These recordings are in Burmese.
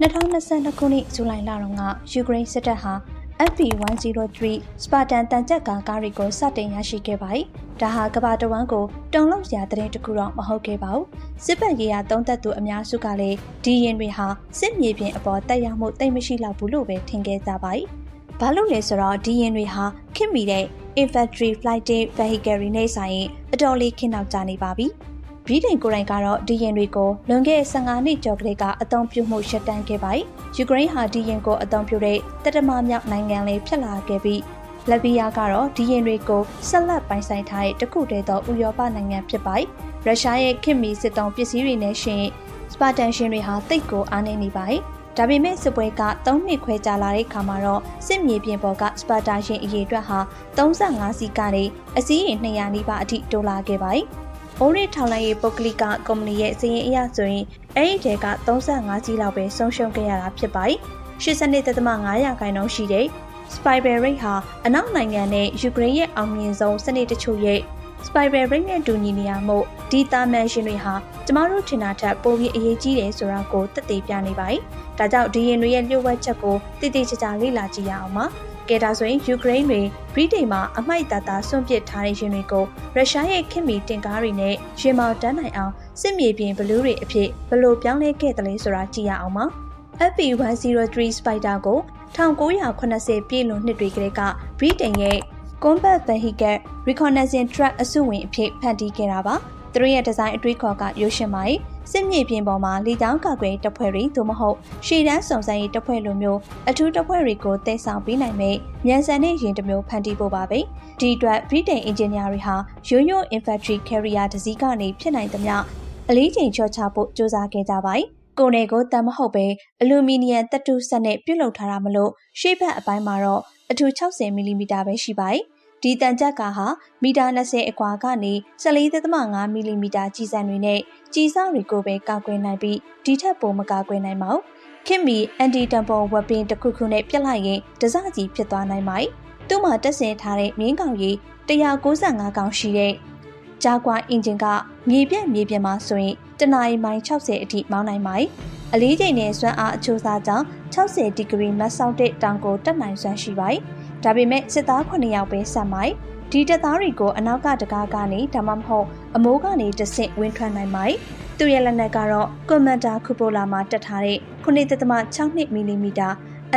2022ခုနှစ်ဇူလိုင်လတုန်းကယူကရိန်းစစ်တပ်ဟာ FP103 စပါတန်တန်ကြပ်ကားကားတွေကိုစတင်ရရှိခဲ့ပါတယ်။ဒါဟာကမ္ဘာတဝန်းကိုတုံ့လောက်စရာသတင်းတစ်ခုတော့မဟုတ်ခဲ့ပါဘူး။စစ်ပတ်ရေးရာသုံးသက်သူအများစုကလည်းဒီရင်တွေဟာစစ်မြေပြင်အပေါ်တက်ရောက်မှုတိတ်မရှိလောက်ဘူးလို့ပဲထင်ခဲ့ကြပါတယ်။ဘာလို့လဲဆိုတော့ဒီရင်တွေဟာခင်မီတဲ့ infantry fighting vehicle တွေနဲ့ဆိုင်ရင်အတော်လေးခင်းနောက်ကျနေပါပြီ။ ဗြိတိန်ကိုယ်တိုင်ကတော့ဒီရင်တွေကိုလွန်ခဲ့တဲ့15နှစ်ကျော်ကလေးကအသုံးပြုမှုရှက်တန်းခဲ့ပါတယ်။ယူကရိန်းဟာဒီရင်ကိုအသုံးပြုတဲ့တတမမြောက်နိုင်ငံလေးဖြစ်လာခဲ့ပြီးလက်ဗီးယားကတော့ဒီရင်တွေကိုဆက်လက်ပိုင်ဆိုင်ထားတဲ့တခုတည်းသောဥရောပနိုင်ငံဖြစ်ပါတယ်။ရုရှားရဲ့ခင်မီစစ်တုံးပစ္စည်းတွေနဲ့ရှင်စပါတန်ရှင်တွေဟာတိတ်ကိုအားနေနေပါတယ်။ဒါပေမဲ့စစ်ပွဲက3နှစ်ခွဲကြာလာတဲ့ခါမှာတော့စစ်မြေပြင်ပေါ်ကစပါတာရှင်အရေးအတွက်ဟာ35စီးကနေအစည်းရင်200နီးပါးအထိတိုးလာခဲ့ပါတယ်။။ အိုးရီထောင်လိုက်ရေးပုဂ္ဂလိကကုမ္ပဏီရဲ့စီးရင်အရဆိုရင်အဲ့ဒီတဲက35ကြီးလောက်ပဲဆုံးရှုံးခဲ့ရတာဖြစ်ပါတယ်။82.5ရာခိုင်နှုန်းရှိတဲ့ Spiral Rate ဟာအနောက်နိုင်ငံနဲ့ယူကရိန်းရဲ့အောင်မြင်ဆုံးစနစ်တချို့ရဲ့ Spiral Rate နဲ့တူညီနေရမို့ဒီတာမန်ရှင်တွေဟာကျမတို့ထင်တာထက်ပိုပြီးအရေးကြီးတယ်ဆိုတာကိုသက်သေပြနေပါတယ်။ဒါကြောင့်ဒီရင်တွေရဲ့လျှို့ဝှက်ချက်ကိုတည်တည်ချာချာလေ့လာကြည့်ရအောင်ပါ။ ကဲဒါဆိုရင်ယူကရိန်းတွေဗြိတိန်မှာအမိုက်တာတာဆွန့်ပစ်ထားတဲ့ရင်တွေကိုရုရှားရဲ့ခင်မီတင်ကားတွေနဲ့ရင်မောင်တန်းနိုင်အောင်စစ်မြေပြင်ဘလူးတွေအဖြစ်ဘလို့ပြောင်းလဲခဲ့တယ်လဲဆိုတာကြည့်ရအောင်ပါ FP103 Spider ကို1980ပြည့်လွန်နှစ်တွေကလေးကဗြိတိန်ရဲ့ Combat Vehicle Reconnaissance Truck အစုဝင်အဖြစ်ဖန်တီးခဲ့တာပါ။သူတို့ရဲ့ဒီဇိုင်းအတွေးခေါ်ကရွှေရှင်ပါ။ စစ်မြေပြင်ပေါ်မှာလေကြောင်းကာကွယ်တပ်ဖွဲ့တွေသို့မဟုတ်ရှေ့တန်းစုံစမ်းရေးတပ်ဖွဲ့လိုမျိုးအထူးတပ်ဖွဲ့တွေကိုတည်ဆောင်ပေးနိုင်မယ့်မြန်ဆန်တဲ့ရင်တစ်မျိုးဖန်တီးဖို့ပါပဲဒီအတွက်ဗြိတိန်အင်ဂျင်နီယာတွေဟာရိုးရိုး infantry carrier တစ်စီးကနေဖြစ်နိုင်သမျှအလေးချိန်ချော့ချဖို့စ조사ခဲ့ကြပါတယ်ကိုယ်နယ်ကိုတမ်းမဟုတ်ပဲအလူမီနီယံတပ်တုဆက်နဲ့ပြုတ်လုပ်ထားတာမလို့ရှေ့ဘက်အပိုင်းမှာတော့အထူ60မီလီမီတာပဲရှိပါတယ် ဒီတန်ကြပ်ကားဟာမီတာ20အကွာကနေ14.5မီလီမီတာကြီးစံတွေနဲ့ကြီးစားတွေကိုပဲကာကွယ်နိုင်ပြီးဒီထက်ပိုမကာကွယ်နိုင်ပါဘူး။ခင်မီအန်တီတမ်ပေါ်ဝက်ပင်တစ်ခုခုနဲ့ပြစ်လိုက်ရင်တစကြီးဖြစ်သွားနိုင်ပါတယ်။သူ့မှာတက်ဆင်ထားတဲ့မြင်းကောင်ကြီး195ကောင်ရှိတဲ့ဂျာကွာအင်ဂျင်ကမြေပြက်မြေပြင်မှာဆိုရင်တနအီမိုင်60အထိမောင်းနိုင်ပါတယ်။အလေးချိန်နဲ့စွမ်းအားအချိုးစားကြောင့်60ဒီဂရီမတ်ဆောက်တဲ့တောင်ကိုတက်နိုင်စွမ်းရှိပါတယ်။ ဒါပေမဲ့စစ်သား9ယောက်ပဲဆက်မိုက်ဒီတပ်သားတွေကိုအနောက်ကတကားကနေဒါမှမဟုတ်အမိုးကနေတဆင့်ဝင်းထွက်နိုင်ပါတယ်။သူရဲ့လက်နက်ကတော့ကွန်မန်ဒါကူပိုလာမှာတက်ထားတဲ့9.62မီလီမီတာ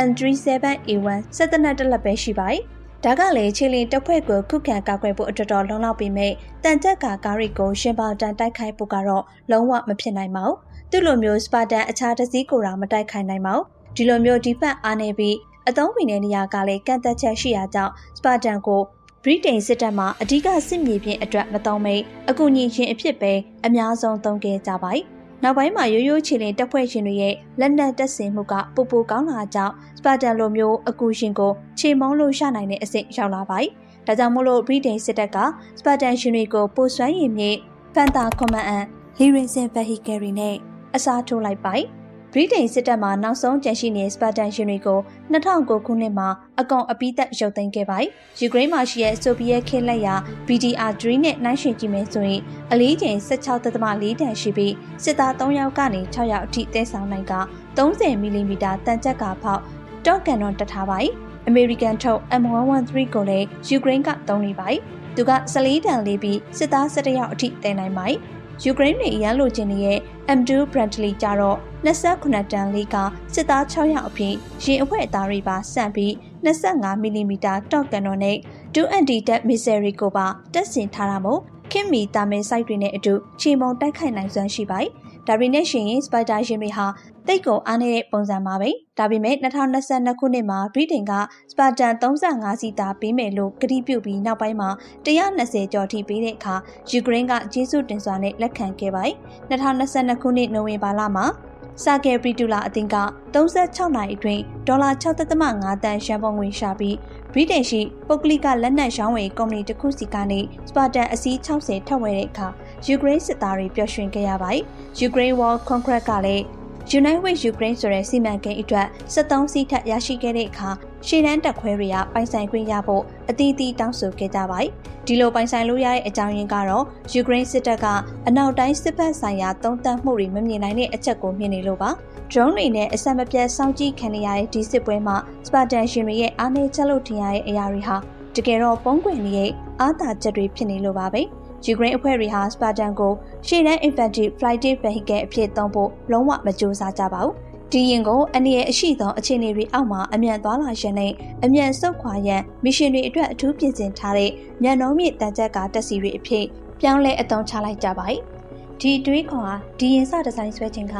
N37A1 စက်တနက်တစ်လက်ပဲရှိပါတယ်။ဒါကလည်းချီလင်တပ်ဖွဲ့ကိုခုခံကာကွယ်ဖို့အတော်တော်လုံလောက်ပေမဲ့တန်တက်ကာကားတွေကိုရှင်ပါတန်တိုက်ခိုက်ဖို့ကတော့လုံးဝမဖြစ်နိုင်ပါဘူး။သူ့လိုမျိုးစပါတန်အခြားတစ်စည်းကိုတော့မတိုက်ခိုက်နိုင်ပါဘူး။ဒီလိုမျိုးဒီဖက်အားနေပြီး အသုံးဝင်တဲ့နေရာကလည်းကန့်သက်ချက်ရှိရာကြောင့်စပါတန်ကိုဗြိတိန်စစ်တပ်မှအ धिक စစ်မြေပြင်အတွက်မသုံးမိအကူအညီရှင်အဖြစ်ပဲအများဆုံးသုံးခဲ့ကြပါတယ်။နောက်ပိုင်းမှာရိုးရိုးချီလင်တပ်ဖွဲ့ရှင်တွေရဲ့လက်နက်တပ်ဆင်မှုကပိုပိုကောင်းလာကြောင်းစပါတန်လိုမျိုးအကူရှင်ကိုခြေမုံးလို့ရနိုင်တဲ့အဆင့်ရောက်လာပါတယ်။ဒါကြောင့်မို့လို့ဗြိတိန်စစ်တပ်ကစပါတန်ရှင်တွေကိုပိုစွမ်းရည်မြင့်ဖန်တာကွန်မန်အန်လီရင်စင်ဗဟီကယ်ရီနဲ့အစားထိုးလိုက်ပါတယ်။ ဗြိတိန်စစ်တပ်မှနောက်ဆုံးကြန့်ရှိနေတဲ့စပါတန်ရှင်တွေကို2009ခုနှစ်မှာအကောင်အပိသက်ရုပ်သိမ်းခဲ့ပါတယ်။ယူကရိန်းမှာရှိတဲ့ဆိုဗီယက်ခေတ်လက်ရာ BDR-3 နဲ့နှိုင်းယှဉ်ကြည့်မယ်ဆိုရင်အလေးချိန်16.4တန်ရှိပြီးစစ်သား3ယောက်ကနေ6ယောက်အထိတဲဆောင်နိုင်က30မီလီမီတာတန်ကြက်ကဖောက်တော့ကန်တော့တထားပါတယ်။ American ထုတ် M113 ကိုလည်းယူကရိန်းကသုံးနေပါတယ်။သူက14တန်လေးပြီးစစ်သား17ယောက်အထိတဲနိုင်ပါတယ်။ယူကရိန်းတွေအရန်လိုချင်နေတဲ့ M2 Bradley ကြတော့28တန်လေးကစစ်သား6ယောက်အဖြစ်ရင်အဖွဲအသားတွေပါစန့်ပြီး25မီလီမီတာတော့ကန်တော်နဲ့2 anti tank missile ကိုပါတက်ဆင်ထားတာမို့ခင်မီတာမဲစိုက်တွေနဲ့အတူချီမုံတိုက်ခိုက်နိုင်စွမ်းရှိပါတယ်။ ဒါရီနဲ့ရှင်ရင်စပိုက်တာရှင်တွေဟာတိတ်ကုန်အားနေတဲ့ပုံစံမှာပဲဒါပေမဲ့2022ခုနှစ်မှာဗြိတိန်ကစပါတန်35စီးသားပေးမယ်လို့ကတိပြုပြီးနောက်ပိုင်းမှာ120ကျော်ထိပေးတဲ့အခါယူကရိန်းကကျေးဇူးတင်စွာနဲ့လက်ခံခဲ့ပါတယ်2022ခုနှစ်နိုဝင်ဘာလမှာစာကယ်ပရီတူလာအသင်းက36နိုင်အတွင်းဒေါ်လာ6.5တန်ရှမ်းပုံငွေရှာပြီးဗြိတိန်ရှိပုဂ္ဂလိကလက်နက်ရောင်းဝယ်ကုမ္ပဏီတစ်ခုစီကနေစပါတန်အစီး60ထပ်ဝယ်တဲ့အခါ ယူကရိန်းစစ်သားတွေပျော်ရွှင်ခဲ့ရပါတယ်။ယူကရိန်း War Congress ကလည်း Unite with Ukraine ဆိုတဲ့စီမံကိန်းအတွက်73စီးထပ်ရရှိခဲ့တဲ့အခါရှေ့တန်းတက်ခွဲတွေကပိုင်ဆိုင်ခွင့်ရဖို့အသီးသီးတောင်းဆိုခဲ့ကြပါတယ်။ဒီလိုပိုင်ဆိုင်လို့ရတဲ့အကြောင်းရင်းကတော့ယူကရိန်းစစ်တပ်ကအနောက်တိုင်းစစ်ဘက်ဆိုင်ရာတုံ့တက်မှုတွေမမြင်နိုင်တဲ့အချက်ကိုမြင်နေလို့ပါ။ drone တွေနဲ့အဆက်မပြတ်စောင့်ကြည့်ခံနေရတဲ့ဒီစစ်ပွဲမှာစပါတန်ရှင်တွေရဲ့အားနည်းချက်လို့ထင်ရတဲ့အရာတွေဟာတကယ်တော့ပုံကွင်ရဲ့အားသာချက်တွေဖြစ်နေလို့ပါပဲ။ ယူကရိန်းအဖွဲ့တွေဟာစပါတန်ကိုရှေ့တန်း infantry fighting vehicle အဖြစ်သုံးဖို့လုံးဝမကြိုးစားကြပါဘူး။ဒီရင်ကိုအနေရဲ့အရှိသောအခြေအနေတွေအောက်မှာအမြန်သွားလာရန်နဲ့အမြန်ဆုတ်ခွာရန်မစ်ရှင်တွေအတွက်အထူးပြင်ဆင်ထားတဲ့မြန်နှုံးမြင့်တန်ကြက်ကတက်စီတွေအဖြစ်ပြောင်းလဲအသုံးချလိုက်ကြပါ යි ။ဒီတွေးခေါ်ဟာဒီရင်စဒီဇိုင်းဆွဲခြင်းက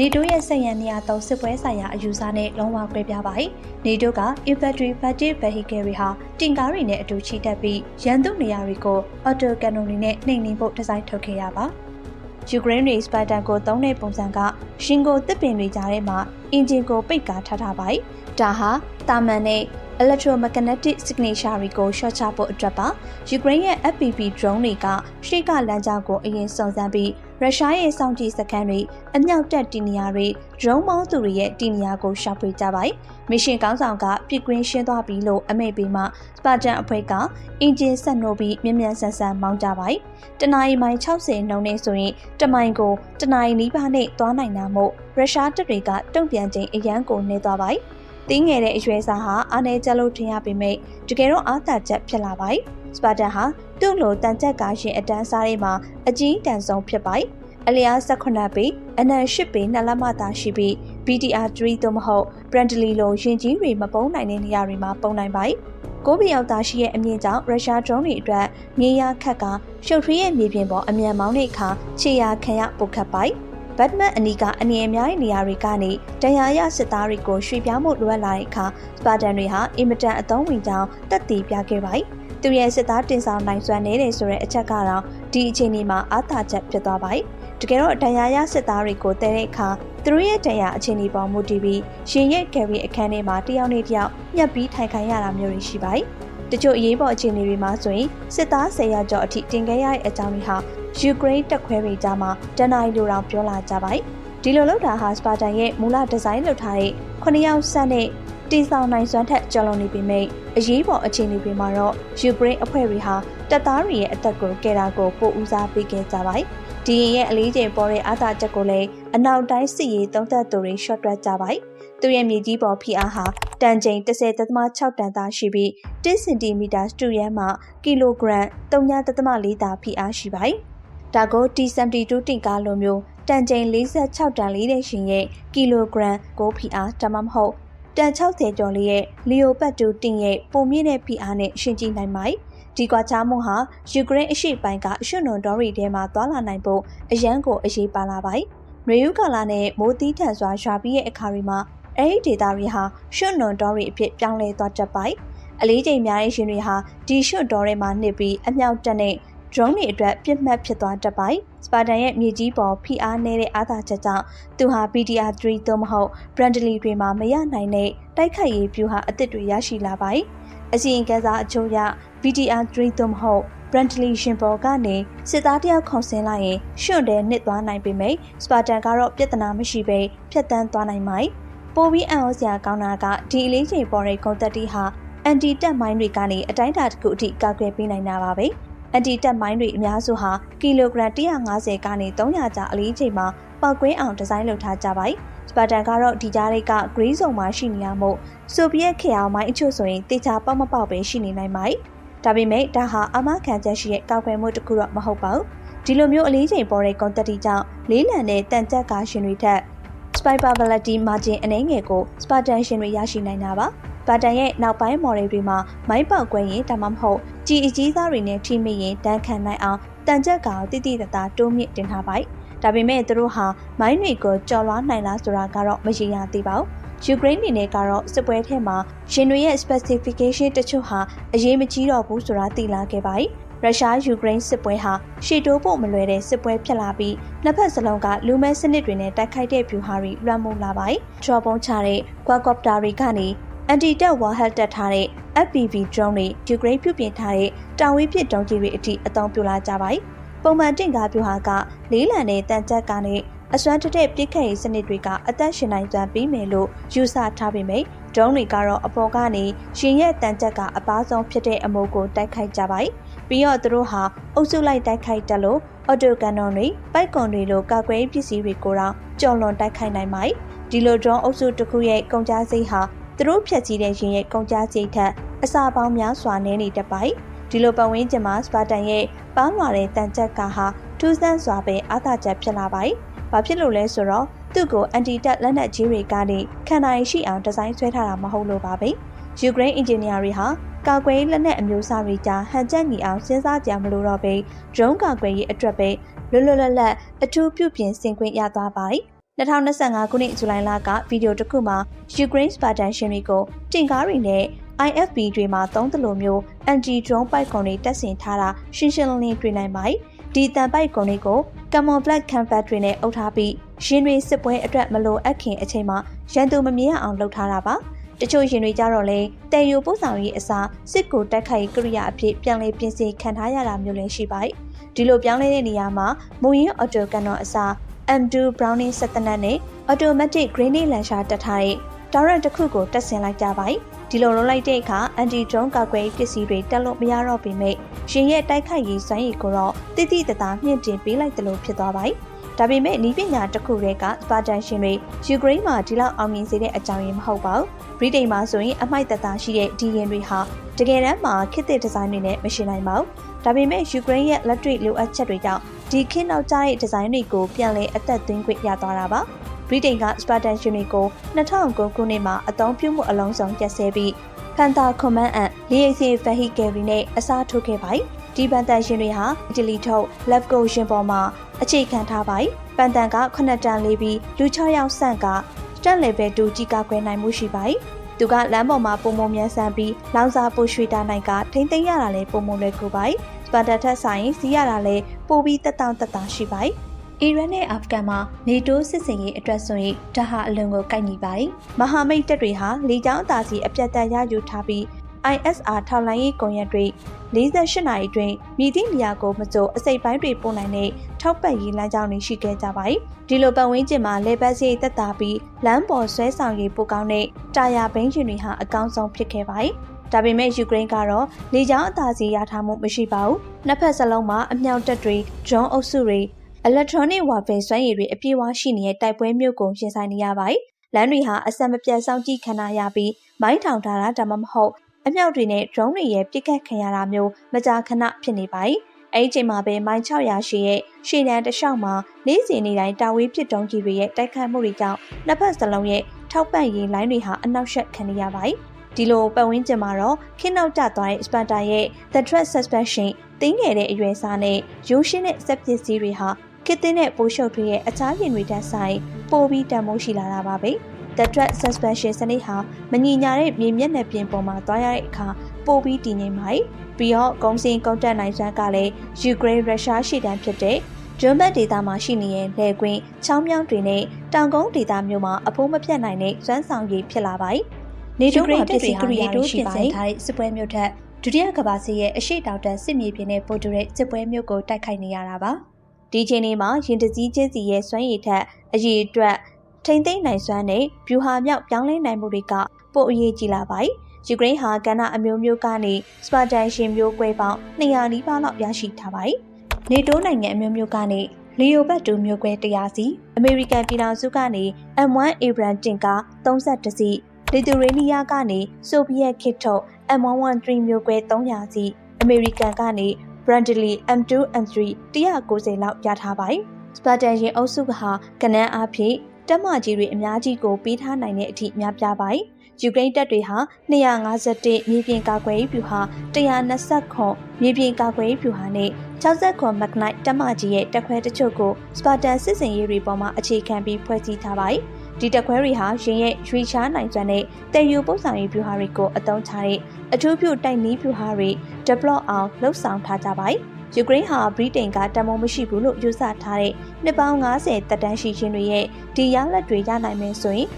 နေတိုရဲ့ဆက်ရန်နေရာသုံးစစ်ပွဲဆိုင်ရာအယူဆနဲ့လုံးဝကွဲပြားပါ යි ။နေတိုက infantry fighting vehicle တွေဟာတင်ကားတွေနဲ့အတူချီတက်ပြီးရန်သူနေရာတွေကို auto cannon တွေနဲ့နှိမ်နင်းဖို့ဒီဇိုင်းထုတ်ခဲ့ရပါ။ယူကရိန်းတွေစပိုက်တန်ကိုသုံးတဲ့ပုံစံကရှင်ကိုတစ်ပင်တွေကြားထဲမှာအင်ဂျင်ကိုပိတ်ကာထားထားပါ။ဒါဟာတာမန်နဲ့ electromagnetic signature တွေကို short ချဖို့အတွက်ပါယူကရိန်းရဲ့ FPV drone တွေကရှေ့ကလမ်းကြောင်းကိုအရင်စုံစမ်းပြီး ရုရှားရဲ့စောင့်ကြည့်စခန်းတွေအမြောက်တပ်တီနီယာတွေ drone မောင်းသူတွေရဲ့တီနီယာကိုရှာဖွေကြပါတယ်။မစ်ရှင်ကောင်းဆောင်ကပြစ်ကွင်းရှင်းသွားပြီလို့အမိန့်ပေးမှစပါတန်အဖွဲ့ကအင်ဂျင်ဆက်နှိုးပြီးမြ мян ဆန်ဆန်မောင်းကြပါတယ်။တနအီမိုင်60နှုန်းနဲ့ဆိုရင်တမိုင်ကိုတနအီနီးပါးနဲ့သွားနိုင်တာမို့ရုရှားတပ်တွေကတုံ့ပြန်ခြင်းအရန်ကိုနေသွားပါတယ်။တင်းငယ်တဲ့အရွယ်စားဟာအားနေကြလို့ထင်ရပေမဲ့တကယ်တော့အားသာချက်ဖြစ်လာပါတယ်။ စပါတန်ဟာသူ့လိုတန်ချက်ကားရှင်အတန်းစားတွေမှာအကြီးတန်းဆုံးဖြစ်ပါတယ်။အလျား18ပေအနံ8ပေနှစ်လက်မသာရှိပြီး BTR3 သို့မဟုတ် Brandly လိုရင်ကြီးတွေမပုံနိုင်တဲ့နေရာတွေမှာပုံနိုင်ပါတယ်။ကိုဗီယောက်သားရှိရဲ့အမြင့်ကြောင့်ရုရှား drone တွေအတွက်မြေရခက်ကရှုပ်ထွေးရဲ့မြေပြင်ပေါ်အမြန်မောင်းတဲ့အခါခြေရာခံရပုတ်ခတ်ပါတယ်။ဘတ်မန်အနီးကအနည်းအများနေရာတွေကနေတရားရစစ်သားတွေကိုရွှေ့ပြောင်းမှုလိုအပ်လာတဲ့အခါစပါတန်တွေဟာအင်မတန်အသုံးဝင်ကြောင်းတက်တည်ပြခဲ့ပါတယ်။ သူရဲ့စစ်သားတင်ဆောင်နိုင်စွမ်းနေတယ်ဆိုတဲ့အချက်ကတော့ဒီအခြေအနေမှာအားသာချက်ဖြစ်သွားပါတယ်။တကယ်တော့တရားရစစ်သားတွေကိုတဲတဲ့အခါသူတို့ရဲ့တရားအခြေအနေပေါ်မူတည်ပြီးရှင်ရဲ့ကယ်ရီအခန်းထဲမှာတယောက်နဲ့တယောက်ညှပ်ပြီးထိုင်ခိုင်းရတာမျိုးတွေရှိပါတယ်။တချို့အရေးပေါ်အခြေအနေတွေမှာဆိုရင်စစ်သား၁၀ရာကျော်အထိတင်ခဲ့ရတဲ့အကြောင်းတွေဟာယူကရိန်းတက်ခွဲတွေကြားမှာတနအီလိုတောင်ပြောလာကြပါတယ်။ဒီလိုလုပ်တာဟာစပါတန်ရဲ့မူလဒီဇိုင်းလုပ်ထားတဲ့9ယောက်ဆက်နဲ့ တင်ဆောင်နိုင်စွမ်းထက်ကျော်လွန်နေပေမဲ့အရေးပေါ်အခြေအနေတွေမှာတော့ယူကရိန်းအဖွဲ့တွေဟာတပ်သားတွေရဲ့အသက်ကိုကယ်တာကိုပိုဦးစားပေးခဲ့ကြပါတယ်။ဒီရင်ရဲ့အလေးချိန်ပေါ်တဲ့အားသာချက်ကိုလည်းအနောက်တိုင်းစစ်ရေးသုံးသက်သူတွေရှော့တွက်ကြပါတယ်။သူရဲ့မြေကြီးပေါ်ဖိအားဟာတန်ချိန်30.6တန်သားရှိပြီး1စင်တီမီတာစတူရန်မှကီလိုဂရမ်3.4တာဖိအားရှိပါတယ်။ဒါကို T72 တင်ကားလိုမျိုးတန်ချိန်46တန်လေးတဲ့ရှင်ရဲ့ကီလိုဂရမ်ကိုဖိအားဒါမှမဟုတ် တန်60ကျော်လေးရဲ့လီယိုပတ်တူတင်ရဲ့ပုံမြင့်တဲ့ဖိအားနဲ့ရှင်ကြည့်နိုင်ပါတယ်။ဒီကွာခြားမှုဟာယူကရိန်းအရှေ့ပိုင်းကအရှွနွန်ဒေါရီထဲမှာသွာလာနိုင်ဖို့အရန်ကိုအရေးပါလာပါတယ်။မေယူကာလာနဲ့မိုးသီးထန်စွာရွာပြီးရဲ့အခါတွေမှာအဲဒီဒေတာတွေဟာရှွနွန်ဒေါရီအဖြစ်ပြောင်းလဲသွားတတ်ပါတယ်။အလေးချိန်များတဲ့ရှင်တွေဟာဒီရှွတ်ဒေါ်ထဲမှာနှစ်ပြီးအမြောက်တက်နဲ့ drone တွေအတွက်ပြစ်မှတ်ဖြစ်သွားတတ်ပါတယ်။စပါတန်ရဲ့မြေကြီးပေါ်ဖိအားနည်းတဲ့အားသာချက်ကြောင့်သူဟာ BTR3 သို့မဟုတ် Brandley တွေမှာမရနိုင်တဲ့တိုက်ခိုက်ရေးဗျူဟာအသစ်တွေရရှိလာပါတယ်။အစီရင်ခံစာအချို့အရ BTR3 သို့မဟုတ် Brandley ရှင်ပေါ်ကနေစစ်သားတယောက်ခုန်ဆင်းလိုက်ရင်ရှွန့်တဲ့နှစ်သွားနိုင်ပေမယ့်စပါတန်ကတော့ပြဿနာမရှိဘဲဖြတ်တန်းသွားနိုင်ပါတယ်။ပိုပြီးအံ့ဩစရာကောင်းတာကဒီအလေးချိန်ပေါ်တဲ့ဂုံတက်တီဟာအန်တီတက်မိုင်းတွေကနေအတိုင်းအတာတစ်ခုအထိကာကွယ်ပေးနိုင်တာပါပဲ။ အန်တီတက်မိုင်းတွေအများစုဟာကီလိုဂရမ်150ကနေ300ကျအလေးချိန်မှာပောက်ကွင်းအောင်ဒီဇိုင်းလုပ်ထားကြပါတယ်။စပါတန်ကတော့ဒီကြားတွေကဂရီးစုံမှာရှိနေရမို့ဆိုဗီယက်ခေအောင်မိုင်းအချို့ဆိုရင်တေချာပေါက်မပေါက်ပဲရှိနေနိုင်ပါတယ်။ဒါပေမဲ့ဒါဟာအမခံချက်ရှိတဲ့ကောက်ွယ်မှုတစ်ခုတော့မဟုတ်ပါဘူး။ဒီလိုမျိုးအလေးချိန်ပေါ်တဲ့ကွန်တက်တီကြောင့်လေးလံတဲ့တန်ကြက်ကားရှင်တွေထက် Spyability margin အနည်းငယ်ကို Spartan ရှင်တွေရရှိနိုင်တာပါ။ဘာတန်ရဲ့နောက်ပိုင်း model တွေမှာမိုင်းပေါက်ကွဲရင်ဒါမှမဟုတ် ကြည်အကြီးစားတွေနဲ့ထိမိရင်တန်းခံနိုင်အောင်တန်ကြက်ကောင်တိတိတသားတိုးမြင့်တင်ထားပါ့ဒါပေမဲ့သူတို့ဟာမိုင်းတွေကိုကြော်လွားနိုင်လားဆိုတာကတော့မရေရာသေးပါဘူးယူကရိန်းနေနဲ့ကတော့စစ်ပွဲထဲမှာရှင်တွေရဲ့ specification တချို့ဟာအရေးမကြီးတော့ဘူးဆိုတာသိလာခဲ့ပါ යි ရုရှားယူကရိန်းစစ်ပွဲဟာရှေ့တိုးဖို့မလွယ်တဲ့စစ်ပွဲဖြစ်လာပြီးနှစ်ဖက်စလုံးကလူမဲစနစ်တွေနဲ့တိုက်ခိုက်တဲ့ဗျူဟာတွေလွှမ်းမိုးလာပါ යි ။ထရပုံချတဲ့ quadcopter တွေကနေ အန်တီတက်ဝါဟက်တက်ထားတဲ့ FPV drone တွေယူကရိန်းပြုပြင်ထားတဲ့တာဝေးပစ်ဒုံးကျည်တွေအထိအသုံးပြုလာကြပါတယ်။ပုံမှန်တင့်ကားပြူဟာကလေးလံတဲ့တန်ကြက်ကနဲ့အစွမ်းတတဲ့ပြစ်ခတ်ရေးစနစ်တွေကအသက်ရှင်နိုင်စွမ်းပြီးမယ်လို့ယူဆထားပေမယ့်ဒရုန်းတွေကတော့အပေါ်ကနေရှင်ရဲ့တန်ချက်ကအပားဆုံးဖြစ်တဲ့အမိုးကိုတိုက်ခိုက်ကြပါပြီးတော့သူတို့ဟာအုပ်စုလိုက်တိုက်ခိုက်တက်လို့အော်တိုကန်နွန်တွေပိုက်ကွန်တွေလိုကာကွယ်ပစ္စည်းတွေကိုတော့ကြော်လွန်တိုက်ခိုက်နိုင်ပါတယ်ဒီလိုဒရုန်းအုပ်စုတစ်ခုရဲ့ကုန်ကြစိတ်ဟာ သူတို့ဖြတ်ကြီးတဲ့ရင်ရဲ့ကုန်ကြစိတ်ထက်အစာပေါင်းများစွာနေနေတတ်ပါတယ်ဒီလိုပတ်ဝန်းကျင်မှာစပါတန်ရဲ့ပေါင်းလာတဲ့တန်ချက်ကဟာထူးဆန်းစွာပဲအာသာချက်ဖြစ်လာပါတယ်။ဘာဖြစ်လို့လဲဆိုတော့သူ့ကိုအန်တီတက်လက်နက်ကြီးတွေကနေခံနိုင်ရှိအောင်ဒီဇိုင်းဆွဲထားတာမဟုတ်လို့ပါပဲ။ယူကရိန်းအင်ဂျင်နီယာတွေဟာကာကွယ်လက်နက်အမျိုးအစားတွေကြားဟန်ချက်ညီအောင်စဉ်းစားကြမလို့တော့ပဲဒရုန်းကာကွယ်ရေးအတွက်ပဲလွတ်လွတ်လပ်လပ်အထူးပြုပြင်ဆင်ခွင့်ရသွားပါတယ်။ 2025ခုနှစ်ဇူလိုင်လကဗီဒီယိုတစ်ခုမှာယူကရိန်းစပါတန်ရှင်တွေကိုတင်ကားတွေနဲ့ IFB တွေမှာသုံးသလိုမျိုး anti drone ပိုက်ကွန်တွေတက်ဆင်ထားတာရှင်းရှင်းလင်းလင်းတွေ့နိုင်ပါတယ်။ဒီတန်ပိုက်ကွန်တွေကို Camon Black Canvas တွေနဲ့အုပ်ထားပြီးရင်တွေစစ်ပွဲအတွက်မလိုအပ်ခင်အချိန်မှာရန်သူမမြင်အောင်လုပ်ထားတာပါ။တချို့ရင်တွေကြတော့လေတယ်ယူပို့ဆောင်ရေးအစားစစ်ကိုတက်ခိုက်ကိရိယာအဖြစ်ပြန်လည်ပြင်ဆင်ခံထားရတာမျိုးလည်းရှိပါတယ်။ဒီလိုပြောင်းလဲတဲ့နေရာမှာမူရင်း auto cannon အစား M2 Browning စက်တနတ်နဲ့ automatic grenade launcher တက်ထားတဲ့ torrent တစ်ခုကိုတက်ဆင်လိုက်ကြပါတယ်။ဒီလိုလုပ်လိုက်တဲ့အခါ anti drone ကာကွယ်ပစ္စည်းတွေတက်လို့မရတော့ပေမဲ့ရှင်ရဲ့တိုက်ခိုက်ရေးစွမ်းရည်ကိုတော့တိတိတသားမြင့်တင်ပေးလိုက်တယ်လို့ဖြစ်သွားပါတယ်။ ဒါပေမဲ့ဤပညာတစ်ခုတည်းကစပါတန်ရှင်တွေယူကရိန်းမှာဒီလောက်အောင်မြင်စေတဲ့အကြောင်းရင်းမဟုတ်ပါဘူး။ဗြိတိန်မှာဆိုရင်အမိုက်တသားရှိတဲ့ဒီရင်တွေဟာတကယ်တမ်းမှာခေတ်သစ်ဒီဇိုင်းတွေနဲ့မရှိနိုင်ပါဘူး။ဒါပေမဲ့ယူကရိန်းရဲ့လက်တွေ့လိုအပ်ချက်တွေကြောင့်ဒီခေတ်နောက်ကျတဲ့ဒီဇိုင်းတွေကိုပြန်လည်အသက်သွင်းခွင့်ရသွားတာပါ။ဗြိတိန်ကစပါတန်ရှင်တွေကို2009ခုနှစ်မှာအသုံးပြုမှုအလုံးစုံကျဆဲပြီးဖန်တာကွန်မန်အန်လီအေစီဗဟီကယ်ရီနဲ့အစားထိုးခဲ့ပါတယ်။ ဒီပန်တန်ရှင်တွေဟာအီတလီထုတ် Levco ရှင်ပေါ်မှာအခြေခံထားပါတယ်။ပန်တန်က9တန်လေးပြီးလူ6ယောက်ဆန့်ကစတက် level 2ကြီးကာကွယ်နိုင်မှုရှိပါတယ်။သူကလမ်းပေါ်မှာပုံမမြန်ဆန်ပြီးလောင်စာပိုရွှေတာနိုင်ကထိမ့်သိမ်းရတာလည်းပုံမလွယ်ကူပါတယ်။စပါတာထက်ဆိုင်စီးရတာလည်းပိုပြီးတက်တောင့်တက်တာရှိပါတယ်။အီရန်နဲ့အာဖဂန်မှာနေတိုးစစ်စင်ရေးအတွက်ဆိုရင်ဒါဟာအလွန်ကိုကိုက်ညီပါတယ်။မဟာမိတ်တပ်တွေဟာလေကြောင်းအသာစီအပြတ်တက်ရယူထားပြီး ISR ထောက်လိုင်းရေးကွန်ရက်တွေ 48နာရီအတွင်းမြည်သည့်နေရာကိုမကြိုအစိပ်ပိုင်းတွေပို့နိုင်တဲ့ထောက်ပံ့ရေးလမ်းကြောင်းတွေရှိခဲ့ကြပါတယ်။ဒီလိုပတ်ဝန်းကျင်မှာလေပတ်စီတက်တာပြီးလမ်းပေါ်ဆွဲဆောင်ရေးပိုကောင်းတဲ့တာယာဘိန်းရှင်တွေဟာအကောင်းဆုံးဖြစ်ခဲ့ပါတယ်။ဒါပေမဲ့ယူကရိန်းကတော့လေကြောင်းအသာစီရထားမှုမရှိပါဘူး။နှစ်ဖက်စလုံးမှာအမြောက်တပ်တွေ၊ဒရုန်းအုပ်စုတွေ electronic warfare စွမ်းရည်တွေအပြည့်အဝရှိနေတဲ့တိုက်ပွဲမျိုးကိုရင်ဆိုင်နေရပါတယ်။လမ်းတွေဟာအဆက်မပြတ်စောင့်ကြည့်ခံရပြီးမိုင်းထောင်ထားတာဒါမှမဟုတ် အမြောက်တွေနဲ့ drone တွေရဲ့ပစ်ခတ်ခံရတာမျိုး မကြာခဏဖြစ်နေပါတယ်။အဲဒီချိန်မှာပဲမိုင်း600ရှိရဲ့ရှေ့တန်းတစ်လျှောက်မှာနေ့စဉ်နေ့တိုင်းတာဝေးပစ်တုံးကြီးတွေရဲ့တိုက်ခိုက်မှုတွေကြောင့်နှစ်ဖက်စလုံးရဲ့ထောက်ပံ့ရေးလိုင်းတွေဟာအနောက်ရှက်ခံရပါတယ်။ဒီလိုပတ်ဝန်းကျင်မှာတော့ခင်းနောက်ကျသွားတဲ့ Sparta ရဲ့ The Threat Suspension တင်းငယ်တဲ့အရွယ်စားနဲ့ရိုးရှင်းတဲ့စက်ပစ္စည်းတွေဟာကစ်တင်တဲ့ပိုးရှုပ်တွေရဲ့အခြားရင်တွေတက်ဆိုင်ပိုပြီးတန်မိုးရှိလာတာပါပဲ။ The Threat Suspension စနစ်ဟာမညီညာတဲ့မြေမျက်နှာပြင်ပေါ်မှာသွားရတဲ့အခါပိုပြီးတည်ငြိမ်ပါတယ်။ပြီးတော့ကုန်းစင်ကုန်တက်နိုင်စွမ်းကလည်းယူကရိန်းရုရှားရှေ့တန်းဖြစ်တဲ့ဂျွန်ဘတ်ဒေတာမှာရှိနေတဲ့လေကွင်းချောင်းမြောင်းတွေနဲ့တောင်ကုန်းဒေတာမျိုးမှာအဖိုးမပြတ်နိုင်တဲ့စွမ်းဆောင်ရည်ဖြစ်လာပါတယ်။နေတိုးမှာပြည်စီကရိယာတွေရှိပါတယ်ထားတဲ့စစ်ပွဲမျိုးထက်ဒုတိယကမ္ဘာစစ်ရဲ့အရှိတောင်တန်းစစ်မြေပြင်နဲ့ပို့တူတဲ့စစ်ပွဲမျိုးကိုတိုက်ခိုက်နေရတာပါ။ဒီချိန်လေးမှာရင်တစည်းချင်းစီရဲ့စွမ်းရည်ထက်အရေးအတွက် ထိမ့်သိမ့်နိုင်စွမ်းနဲ့ဗျူဟာမြောက်ပြောင်းလဲနိုင်မှုတွေကပိုအရေးကြီးလာပါတယ်။ယူကရိန်းဟာကဏ္ဍအမျိုးမျိုးကနေစပါတန်ရှင်မျိုးကွဲပေါင်း200နီးပါးလောက်ရရှိထားပါတယ်။နေတိုးနိုင်ငံအမျိုးမျိုးကနေလီယိုဘတ်တူမျိုးကွဲ100စီအမေရိကန်ပြည်ထောင်စုကနေ M1 Abrams တင်ကား32စီလီသူရေးနီးယားကနေဆိုဗီယက်ခေတ်ထုတ် M113 မျိုးကွဲ300စီအမေရိကန်ကနေ Brandley M2 M3 190လောက်ရထားပါတယ်။ Spartan ရင်အုပ်စုကဟာကနန်းအားဖြင့် တက်မကြီးတွေအများကြီးကိုပေးထားနိုင်တဲ့အထိများပြားပါတယ်။ယူကရိန်းတပ်တွေဟာ251မြေပြင်ကာကွယ်ရေးဗျူဟာ120ခွန်မြေပြင်ကာကွယ်ရေးဗျူဟာနဲ့60ခွန်မက်ဂနိုက်တက်မကြီးရဲ့တက်ခွဲတချို့ကိုစပါတန်စစ်စင်ရေးတွေပေါ်မှာအခြေခံပြီးဖွဲ့စည်းထားပါတယ်။ဒီတက်ခွဲတွေဟာရင်ရဲ့ရွေချားနိုင်စွမ်းတဲ့တည်ယူပို့ဆောင်ရေးဗျူဟာတွေကိုအသုံးချတဲ့အထူးပြုတိုက်နည်းဗျူဟာတွေ develop အောင်လှုပ်ဆောင်ထားကြပါတယ်။ ယူကရိန်းဟာဗြိတိန်ကတမုံမရှိဘူးလို့ယူဆထားတဲ့နှစ်ပေါင်း90တက်တန်းရှိခြင်းတွေရဲ့ဒီရလက်တွေရနိုင်မယ်ဆိုရင်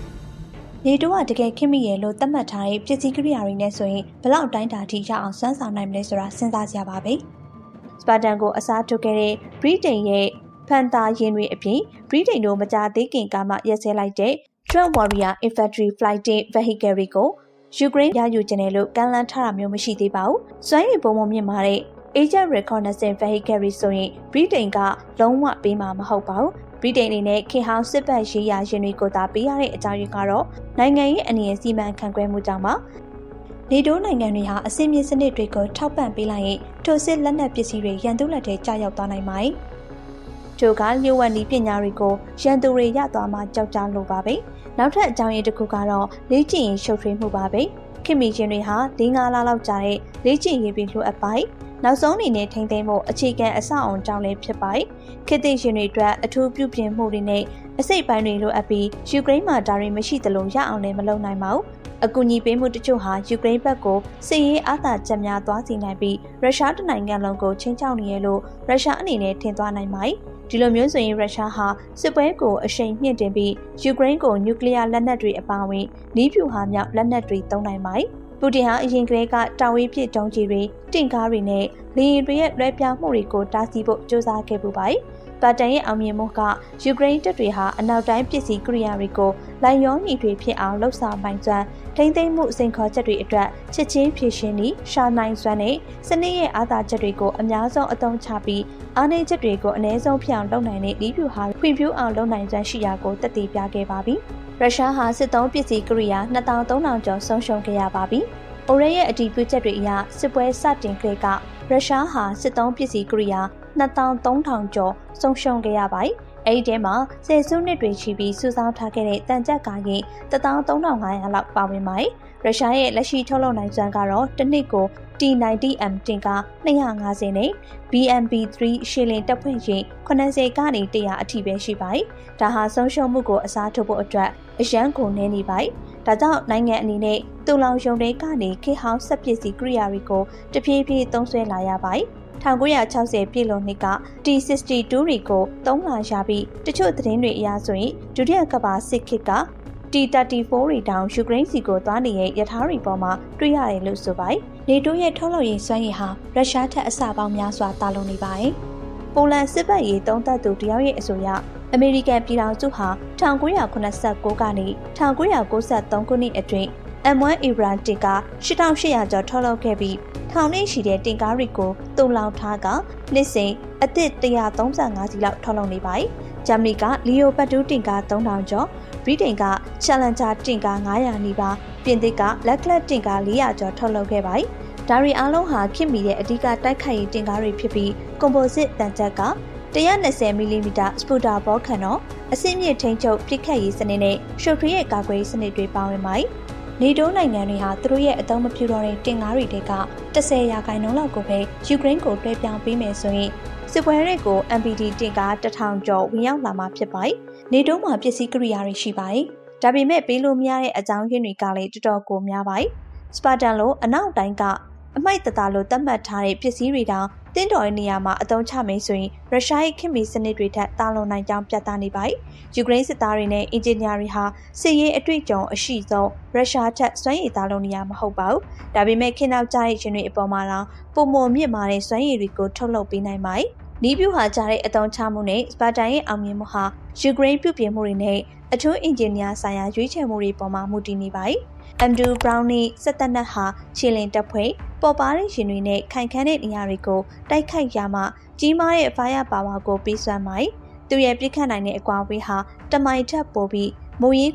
နေတိုးကတကယ်ခင်မိရဲ့လို့သတ်မှတ်ထားတဲ့ပြည်စည်းကိရိယာတွေနဲ့ဆိုရင်ဘလောက်တိုင်းတာထိရအောင်စွမ်းဆောင်နိုင်မလဲဆိုတာစဉ်းစားကြပါပဲ။စပါတန်ကိုအစားထိုးခဲ့တဲ့ဗြိတိန်ရဲ့ဖန်တာရင်တွေအပြင်ဗြိတိန်တို့မကြာသေးခင်ကမှရက်စဲလိုက်တဲ့ Trump Warrior Infantry Fighting Vehicle တွေကိုယူကရိန်းရယူခြင်းနဲ့လို့ကန့်လန့်ထားတာမျိုးမရှိသေးပါဘူး။စွမ်းရည်ပုံမမြင့်မာတဲ့ Agent Reconnaissance Vehicle ဆိုရင်ဗြိတိန်ကလုံးဝပေးမှာမဟုတ်ပါဘူး။ဗြိတိန်အနေနဲ့ခေဟောင်းစစ်ဘက်ရေးရာရင်တွေကိုသာပေးရတဲ့အကြောင်းရင်းကတော့နိုင်ငံရေးအနေနဲ့စီမံခန့်ခွဲမှုကြောင့်ပါ။နေတိုးနိုင်ငံတွေဟာအစင်းမြင့်စနစ်တွေကိုထောက်ပံ့ပေးလိုက်ရင်ထိုစစ်လက်နက်ပစ္စည်းတွေရန်သူလက်ထဲကျရောက်သွားနိုင်ပါတယ်။တို့ကလျှို့ဝှက်နည်းပညာတွေကိုရန်သူတွေရသွားမှကြောက်ကြလို့ပါပဲ။နောက်ထပ်အကြောင်းရင်းတစ်ခုကတော့လေ့ကျင့်ရေးရှုပ်ထွေးမှုပါပဲ။ခင်မီချင်းတွေဟာ၄၅လလောက်ကြာတဲ့လေ့ကျင့်ရေးပြီးလိုအပ်ပိုင်း နောက်ဆုံးအနေနဲ့ထိမ့်သိမ်းဖို့အခြေခံအဆောက်အုံကြောင့်လည်းဖြစ်ပါတယ်။ခေတ်သစ်ရှင်တွေအတွက်အထူးပြုပြင်မှုတွေနဲ့အစိတ်ပိုင်းတွေလိုအပ်ပြီးယူကရိန်းမှာဒါတွေမရှိသလိုရအောင်လည်းမလုပ်နိုင်ပါဘူး။အကူအညီပေးမှုတချို့ဟာယူကရိန်းဘက်ကိုစစ်ရေးအားသာချက်များသွားစီနိုင်ပြီးရုရှားတနိုင်ငံလုံးကိုချင်းချောက်နေရလို့ရုရှားအနေနဲ့ထင်သွားနိုင်ပါတယ်။ဒီလိုမျိုးဆိုရင်ရုရှားဟာစစ်ပွဲကိုအရှိန်မြင့်တင်ပြီးယူကရိန်းကိုနျူကလ িয়ার လက်နက်တွေအပါအဝင်နီးပြူဟာမြောက်လက်နက်တွေသုံးနိုင်ပါတယ်။ ပူတင်ဟာအရင်ကတည်းကတာဝေးပစ်တုံးကြီးတွေတင့်ကားတွေနဲ့လေယာဉ်တွေရဲ့လွှဲပြောင်းမှုတွေကိုတားဆီးဖို့ကြိုးစားခဲ့ပူပါတယ်။ ပါတန်ရဲ့အောင်မြင်မှုကယူကရိန်းတပ်တွေဟာအနောက်တိုင်းပစ္စည်းကိရိယာတွေကိုလိုင်ရောညီတွေဖြစ်အောင်လှုပ်ဆောင်နိုင်စွမ်းထိမ့်သိမ့်မှုစိန်ခေါ်ချက်တွေအတွက်ချက်ချင်းဖြည့်ရှင်းပြီးရှာနိုင်စွမ်းနဲ့စနစ်ရဲ့အာသာချက်တွေကိုအများဆုံးအသုံးချပြီးအားနည်းချက်တွေကိုအ ਨੇ ဆုံးဖြစ်အောင်လုပ်နိုင်တဲ့ဤပြူဟာဖွံ့ဖြိုးအောင်လုပ်နိုင်စွမ်းရှိရာကိုတက်တည်ပြခဲ့ပါပြီ။ရုရှားဟာစစ်သုံးပစ္စည်းကိရိယာ2300ကျော်ဆုံးရှုံးခဲ့ရပါပြီ။အိုရဲရဲ့အတီးပြုချက်တွေအရစစ်ပွဲစတင်ကလေးကရုရှားဟာစစ်သုံးပစ္စည်းကိရိယာ 2300ကျော်ဆုံးရှုံးခဲ့ရပါတယ်။အဲဒီထဲမှာဆယ်စုနှစ်တွေချီပြီးစုဆောင်းထားခဲ့တဲ့တန်ကြပ်ကားရင်13500လောက်ပါဝင်ပါတယ်။ရုရှားရဲ့လက်ရှိထုတ်လုပ်နိုင်စွမ်းကတော့တစ်နှစ်ကို T90M တင်ကား250နဲ့ BMP3 ရှီလင်တပ်ဖွဲ့ရင်80ကနေ100အထိပဲရှိပါတယ်။ဒါဟာဆုံးရှုံးမှုကိုအစားထိုးဖို့အတွက်အရန်ကိုနည်းနေပါတယ်။ဒါကြောင့်နိုင်ငံအနေနဲ့တူလောင်ရုံတွေကနေခေဟောင်းဆက်ပစ္စည်းကိရိယာတွေကိုတဖြည်းဖြည်းသုံးစွဲလာရပါတယ်။ 1960ပြည်လုံးနှစ်က T62 တွေကိုသုံးလာရပြီးတချို့သတင်းတွေအရဆိုရင်ဒုတိယကမ္ဘာစစ်ခေတ်က T34 တွေတောင်ယူကရိန်းစီကိုသွားနေတဲ့ရထားတွေပေါ်မှာတွေ့ရတယ်လို့ဆိုပါတယ်။နေတိုးရဲ့ထုတ်လုပ်ရေးစွမ်းရည်ဟာရုရှားထက်အဆပေါင်းများစွာတာလွန်နေပါတယ်။ပိုလန်စစ်ဘက်ရေးသုံးသပ်သူတယောက်ရဲ့အဆိုအရအမေရိကန်ပြည်ထောင်စုဟာ1989ကနေ1993ခုနှစ်အတွင်း M1 Iran တင်ကား8800ကျော်ထုတ်လုပ်ခဲ့ပြီးထောင်နဲ့ရှိတဲ့တင်ကားတွေကိုတုံလောင်ထားကနှစ်စဉ်အသစ်135စီလောက်ထုတ်လုပ်နေပါတယ်။ဂျာမနီကလီယိုပတ်တူးတင်ကား3000ကျော်ဗြိတိန်က Challenger တင်ကား900နီးပါးပြင်သစ်က Leclerc တင်ကား400ကျော်ထုတ်လုပ်ခဲ့ပါတယ်။ဒါရီအားလုံးဟာခင်မီတဲ့အဓိကတိုက်ခိုက်ရေးတင်ကားတွေဖြစ်ပြီး composite တန်ချက်က120မီလီမီတာစပူတာဘောခံတော့အဆင့်မြင့်ထိန်းချုပ်ပြစ်ခတ်ရေးစနစ်နဲ့ရှုပ်ထွေးရဲ့ကာကွယ်ရေးစနစ်တွေပါဝင်ပါတယ်။ နေတိုးနိုင်ငံတွေဟာသူတို့ရဲ့အသုံးမပြုတော့တဲ့တင်ကားတွေက10ရာခိုင်နှုန်းလောက်ကိုပဲယူကရိန်းကိုတွဲပြောင်းပေးမယ်ဆိုရင်စစ်ပွဲတွေကို MPD တင်ကား1000ကျော်ဝင်ရောက်လာမှာဖြစ်ပါတယ်။နေတိုးမှာပစ္စည်းကိရိယာတွေရှိပါတယ်။ဒါပေမဲ့ပေးလို့မရတဲ့အကြောင်းရင်းတွေကလည်းတော်တော်ကိုများပါတယ်။စပါတန်လိုအနောက်တိုင်းကအမိုက်တသားလိုသတ်မှတ်ထားတဲ့ပစ္စည်းတွေတောင် တင်းတော်ရဲ့နေရာမှာအသုံးချမယ်ဆိုရင်ရုရှားရဲ့ခင်မီစနစ်တွေထက်တာလွန်နိုင်ကြောင်းပြသနေပါတယ်။ယူကရိန်းစစ်သားတွေနဲ့အင်ဂျင်နီယာတွေဟာစစ်ရေးအတွေ့အကြုံအရှိဆုံးရုရှားထက်စွမ်းရည်သားလုံးနေရမဟုတ်ပါဘူး။ဒါပေမဲ့ခင်နောက်ကြတဲ့ရှင်တွေအပေါ်မှာတော့ပုံမမြင့်မာတဲ့စွမ်းရည်တွေကိုထုတ်လုပ်ပေးနိုင်ပါတယ်။နီးပြူဟာကြတဲ့အတုံးချမှုနဲ့စပါတန်ရဲ့အောင်မြင်မှုဟာယူကရိန်းပြုပြင်မှုတွေနဲ့အထူးအင်ဂျင်နီယာဆိုင်ရာရွေးချယ်မှုတွေပေါ်မှာမူတည်နေပါတယ်။ M2 Brownie စက်သက်နက်ဟာခြေလင်တပ်ဖွဲ့ပေါ်ပါတဲ့ရင်တွေနဲ့ခိုင်ခန့်တဲ့နေရာတွေကိုတိုက်ခိုက်ရမှကြီးမားတဲ့ fire power ကိုပေးစွမ်းမိုင်းသူရဲ့ပြစ်ခတ်နိုင်တဲ့အကွာအဝေးဟာတမိုင်ထက်ပိုပြီးမူရင်း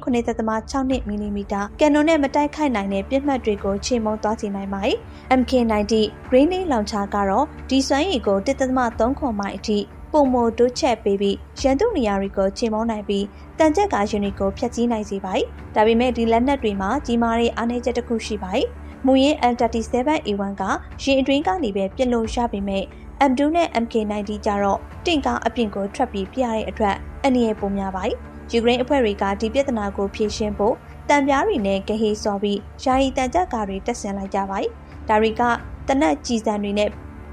9.6မီလီမီတာကန်နွန်နဲ့မတိုက်ခိုက်နိုင်တဲ့ပြစ်မှတ်တွေကိုချိန်မုံသွားစေနိုင်ပါတယ်။ MK90 Green Day Launcher ကတော့ဒီစွမ်းရည်ကို1.3ခွန်မိုင်အထိ ပုံမတိုးချက်ပေးပြီးရန်သူနေရာတွေကိုချိန်မုံနိုင်ပြီးတန်ကြက်ကရှင်တွေကိုဖျက်ဆီးနိုင်စေပါတယ်။ဒါပေမဲ့ဒီလက်နက်တွေမှာကြီးမားတဲ့အားနည်းချက်တစ်ခုရှိပါတယ်။မူရင်း M37A1 ကရင်အတွင်းကနေပဲပြစ်လို့ရပေမဲ့ M2 နဲ့ MK90 ကြတော့တင့်ကားအပြင်ကိုထွက်ပြီးပြရတဲ့အတွက်အနည်းငယ်ပိုများပါတယ်။ယူကရိန်းအဖွဲ့တွေကဒီပြဿနာကိုဖြေရှင်းဖို့တံပြားတွေနဲ့ဂဟေးစော်ပြီးယာယီတန်ကြကားတွေတက်ဆင်လိုက်ကြပါတယ်။ဒါတွေကတနက်ကြည်စံတွေနဲ့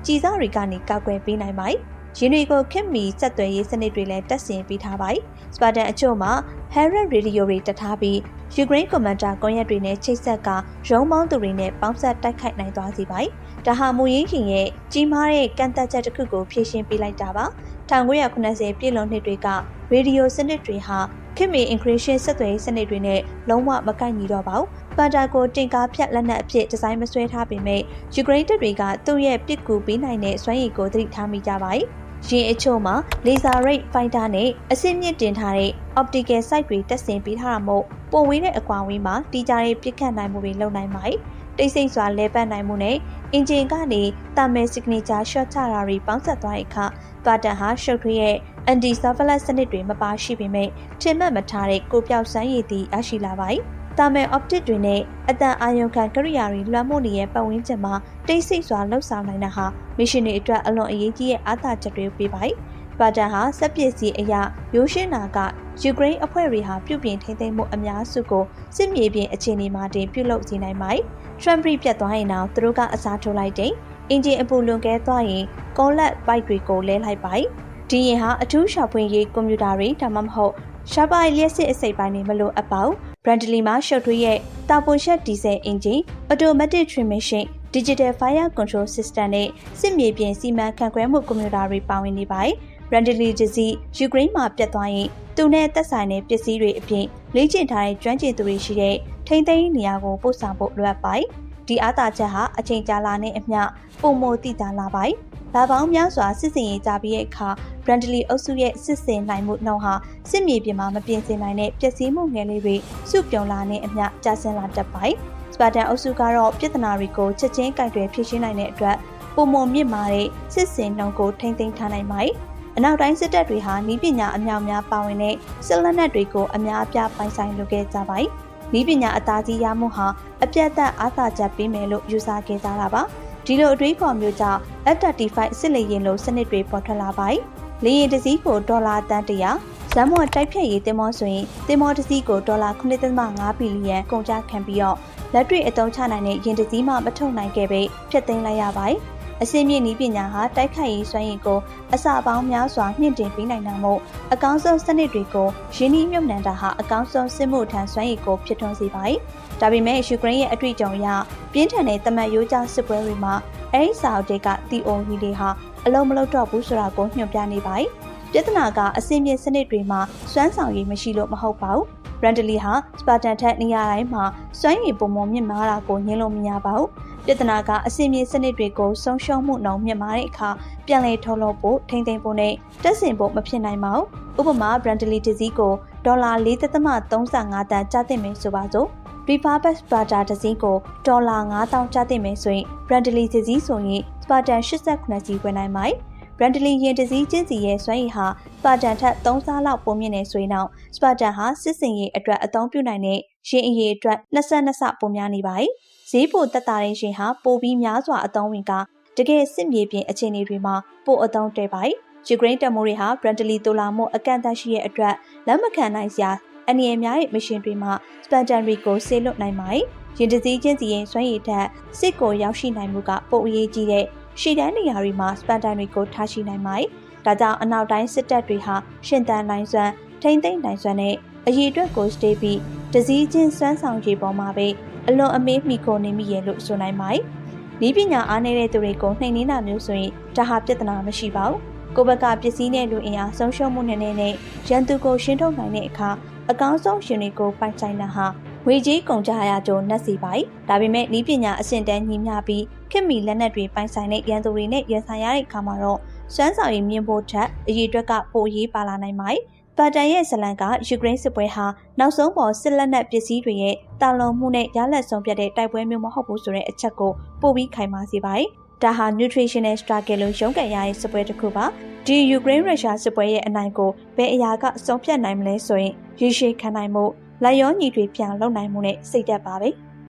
ကြည်စားတွေကနေကောက်ွယ်ပေးနိုင်ပါတယ်။ ရင်းတွေကိုခင်မီဆက်သွယ်ရေးစနစ်တွေလည်းတက်ဆင်ပေးထားပါတယ်။စပါတန်အချို့မှာ Herald Radio တွေတထားပြီးယူကရိန်းကွန်မန်တာကွန်ရက်တွေနဲ့ချိတ်ဆက်ကရုံးမောင်းသူတွေနဲ့ပေါင်းဆက်တိုက်ခိုက်နိုင်သွားစေပါတယ်။ဒါဟာမူရင်းရင်ရဲ့ကြီးမားတဲ့ကန့်သက်ချက်တစ်ခုကိုဖြည့်ရှင်းပေးလိုက်တာပါ။ဒါ1980ပြည်လွန်နှစ်တွေကရေဒီယိုစနစ်တွေဟာခင်မီ encryption ဆက်သွယ်ရေးစနစ်တွေနဲ့လုံးဝမကိုက်ညီတော့ပါဘူး။ပန်တာကိုတင်ကားဖြတ်လက်နက်အဖြစ်ဒီဇိုင်းမဆွဲထားပေမဲ့ယူကရိန်းတပ်တွေကသူ့ရဲ့ပစ်ကူပေးနိုင်တဲ့စွမ်းရည်ကိုသတိထားမိကြပါတယ်။ ရင်အချို့မှာ laser rate fighter နဲ့အဆင့်မြင့်တင်ထားတဲ့ optical sight တွေတက်ဆင်ပေးထားတာမို့ပုံဝေးတဲ့အကွာဝေးမှာတီကြတဲ့ပြစ်ခတ်နိုင်မှုတွေလုပ်နိုင်ပါတယ်။တိတ်ဆိတ်စွာလဲပတ်နိုင်မှုနဲ့အင်ဂျင်ကနေတာမယ် signature shot ချတာတွေပေါင်းစပ်သွားတဲ့အခါပါတန်ဟာရှုပ်ထွေးရဲ့ anti surveillance စနစ်တွေမပါရှိပေမဲ့ထင်မှတ်မထားတဲ့ကိုပြောက်စမ်းရည်တည်ရရှိလာပါတယ်။ တာမယ် optic တွေနဲ့အတန်အာရုံခံကိရိယာတွေလွှမ်းမိုးနေတဲ့ပတ်ဝန်းကျင်မှာတိတ်ဆိတ်စွာလှုပ်ဆောင်နိုင်တာဟာမစ်ရှင်တွေအတွက်အလွန်အရေးကြီးတဲ့အားသာချက်တွေပေးပါတယ်။ပါတန်ဟာစက်ပစ္စည်းအရာရိုးရှင်းနာကယူကရိန်းအဖွဲ့တွေဟာပြုပြင်ထိန်းသိမ်းမှုအများစုကိုစစ်မြေပြင်အခြေအနေမှာတင်ပြုလုပ်စေနိုင်ပါတယ်။ Trump ပြတ်သွားရင်တော့သူတို့ကအစားထိုးလိုက်တဲ့အင်ဂျင်အပူလွန်ကဲသွားရင်ကောလက်ဘိုက်တွေကိုလဲလိုက်ပါတယ်။ဒီရင်ဟာအထူးရှာဖွေရေးကွန်ပျူတာတွေဒါမှမဟုတ်ရှားပိုင်လျှက်စစ်အစိပ်ပိုင်းတွေမလို့အပ်ပါဘူး။ Brandley မှာရှုပ်ထွေးရဲ့တာပွန်ရှက်ဒီဇယ်အင်ဂျင် Automatic Transmission Digital Fire Control System နဲ့စစ်မြေပြင်စီမံခန့်ခွဲမှုကွန်ပျူတာတွေပါဝင်နေပါတယ်။ Brandley တစီယူကရိန်းမှာပြတ်သွားရင်သူနဲ့သက်ဆိုင်တဲ့ပစ္စည်းတွေအပြင်လေ့ကျင့်ထားတဲ့ကျွမ်းကျင်သူတွေရှိတဲ့ထိမ့်သိမ်းနေရာကိုပို့ဆောင်ဖို့လိုအပ်ပါတယ်။ဒီအားသာချက်ဟာအချိန်ကြာလာတဲ့အမျှပုံမတိတာလာပါတယ်။ လာပေါင်းများစွာစစ်စင်ရေးကြပြီးတဲ့အခါ Brandley အုပ်စုရဲ့စစ်စင်နိုင်မှုနှုန်းဟာစစ်မြေပြင်မှာမပြင်ဆင်နိုင်တဲ့ပျက်စီးမှုငယ်လေးတွေစုပြုံလာတဲ့အမျှကျဆင်းလာတတ်ပါတယ်။စပါတန်အုပ်စုကတော့ပြဿနာတွေကိုချက်ချင်းကြိုက်တွယ်ဖြေရှင်းနိုင်တဲ့အတွက်ပုံမမြင့်မာတဲ့စစ်စင်နှုန်းကိုထိမ့်သိမ်းထားနိုင်ပါတယ်။အနောက်တိုင်းစစ်တပ်တွေဟာနီးပညာအမြောက်များပါဝင်တဲ့စစ်လက်နက်တွေကိုအများအပြားပိုင်ဆိုင်လိုခဲ့ကြပါတယ်။နီးပညာအသားကြီးရမှုဟာအပြတ်သက်အားသာချက်ပေးမယ်လို့ယူဆခဲ့ကြတာပါ။ ဒီလိုအတွေးခေါ်မျိုးကြောင့် F-35 စစ်လေယာဉ်လိုစနစ်တွေပေါ်ထွက်လာပါတယ်။လေယာဉ်တစ်စီးကိုဒေါ်လာတန်တရာဇမ်မော်တိုက်ဖြတ်ရေးတင်မောဆိုရင်တင်မောတစ်စီးကိုဒေါ်လာ9.5ဘီလီယံကုန်ကျခံပြီးတော့လက်တွေ့အသုံးချနိုင်တဲ့ရင်တစ်စီးမှမထုတ်နိုင်ခဲ့ပေဖျက်သိမ်းလိုက်ရပါတယ်။ အစင်းမြင့်ဤပညာဟာတိုက်ခိုက်ရေးစွမ်းရည်ကိုအစပေါင်းများစွာမြင့်တင်ပေးနိုင်တာမို့အကောင်းဆုံးစနစ်တွေကိုရင်းနှီးမြှုပ်နှံတာဟာအကောင်းဆုံးစစ်မှုထမ်းစွမ်းရည်ကိုဖြစ်ထွန်းစေပါတယ်။ဒါပေမဲ့ယူကရိန်းရဲ့အတွေ့အကြုံအရပြင်းထန်တဲ့တမတ်ရိုးကြားစစ်ပွဲတွေမှာအဲဒီစာအုပ်တွေကတီအိုဟီတွေဟာအလုံးမလုံးတော့ဘူးဆိုတာကိုညွှန်ပြနေပါတယ်။ပြဿနာကအစင်းမြင့်စနစ်တွေမှာစွမ်းဆောင်ရည်မရှိလို့မဟုတ်ပါဘူး။ Brandley ဟာစပါတန်ထက်နေရာတိုင်းမှာစွမ်းရည်ပုံမမြင့်မားတာကိုညှင်းလို့မရပါဘူး။ ပြဿနာကအစင်မြေစနစ်တွေကိုဆုံးရှုံးမှုနှုန်းမြင့်မားတဲ့အခါပြန်လည်ထုတ်လုပ်ဖို့ထိမ့်သိမ်းဖို့နဲ့တက်ဆင်ဖို့မဖြစ်နိုင်ပါဘူး။ဥပမာ Brandley တစည်းကိုဒေါ်လာ4.35တန်ကျသင့်မယ်ဆိုပါစို့။ Refurbish Sparta တစည်းကိုဒေါ်လာ9000ကျသင့်မယ်ဆိုရင် Brandley တစည်းဆိုရင် Spartan 88စီးဝင်နိုင်ပါတယ်။ Brandley ရင်တစည်းချင်းစီရဲ့စွမ်းရည်ဟာစပါတန်ထက်3ဆလောက်ပိုမြင့်နေဆိုရင်တော့စပါတန်ဟာစစ်စင်ရေးအတွက်အသုံးပြုနိုင်တဲ့ရင်အရေးအတွက်22ဆပိုများနေပါတယ်။ ဈေးပိုတက်တာတဲ့ရင်ဟာပိုပြီးများစွာအသုံးဝင်ကတကယ်စစ်မြေပြင်အခြေအနေတွေမှာပိုအသုံးတဲ့ပါတယ်။ယူကရိန်းတပ်မိုးတွေဟာ Brandley တိုလာမို့အကန့်အသတ်ရှိတဲ့အတွက်လက်မခံနိုင်စရာအနေအများရဲ့မရှင်တွေမှာစပန်တန်တွေကိုဆေးလွတ်နိုင်ပါတယ်။ရင်တစည်းချင်းစီရင်စွမ်းရည်ထက်စစ်ကိုရောက်ရှိနိုင်မှုကပိုအရေးကြီးတဲ့ရှီတန်းနေရာတွေမှာစပန်တန်တွေကိုထားရှိနိုင်ပါတယ်။ဒါကြောင့်အနောက်တိုင်းစစ်တပ်တွေဟာရှင်တန်နိုင်စွမ်းထိမ့်သိမ့်နိုင်စွမ်းနဲ့အရေးအတွက်ကိုစတေးပြီးတစည်းချင်းစွမ်းဆောင်ရေးပေါ်မှာပဲ အလွန်အမေးမိခိုနေမိရဲ့လို့ဆိုနိုင်ပါတယ်။ဤပညာအားနည်းတဲ့သူတွေကိုနှိမ်နင်းတာမျိုးဆိုရင်ဒါဟာပြဿနာမရှိပါဘူး။ကိုဘက်ကပစ္စည်းနဲ့လူအင်အားဆုံးရှုံးမှုနဲ့နဲ့ရန်သူကိုရှင်းထုတ်နိုင်တဲ့အခါအကောင်းဆုံးရှင်တွေကိုပိုင်ဆိုင်တာဟာဝေကြီးကုန်ကြရကြုံနှက်စီပါ။ဒါပေမဲ့ဤပညာအဆင့်တန်းညီမျှပြီးခင်မီလက်နက်တွေပိုင်ဆိုင်တဲ့ရန်သူတွေနဲ့ရန်ဆိုင်ရတဲ့အခါမှာတော့စွမ်းဆောင်ရည်မြင့်ဖို့ထက်အရေးအတွက်ကပိုရေးပါလာနိုင်ပါတယ်။ ပါတန်ရဲ့ဇလန်ကယူကရိန်းစစ်ပွဲဟာနောက်ဆုံးပေါ်စစ်လက်နက်ပစ္စည်းတွေရဲ့တာလွန်မှုနဲ့ရလက်ဆုံးပြတ်တဲ့တိုက်ပွဲမျိုးမဟုတ်ဘူးဆိုတဲ့အချက်ကိုပို့ပြီးခိုင်မာစေပါတယ်။ဒါဟာ nutritional struggle လို့ရုန်းကန်ရတဲ့စစ်ပွဲတစ်ခုပါ။ဒီယူကရိန်းရုရှားစစ်ပွဲရဲ့အနိုင်ကိုဘယ်အရာကအဆုံးဖြတ်နိုင်မလဲဆိုရင်ရေရှည်ခံနိုင်မှုလက်ရောညီတွေပြန်လုံနိုင်မှုနဲ့စိတ်သက်ပါပဲ။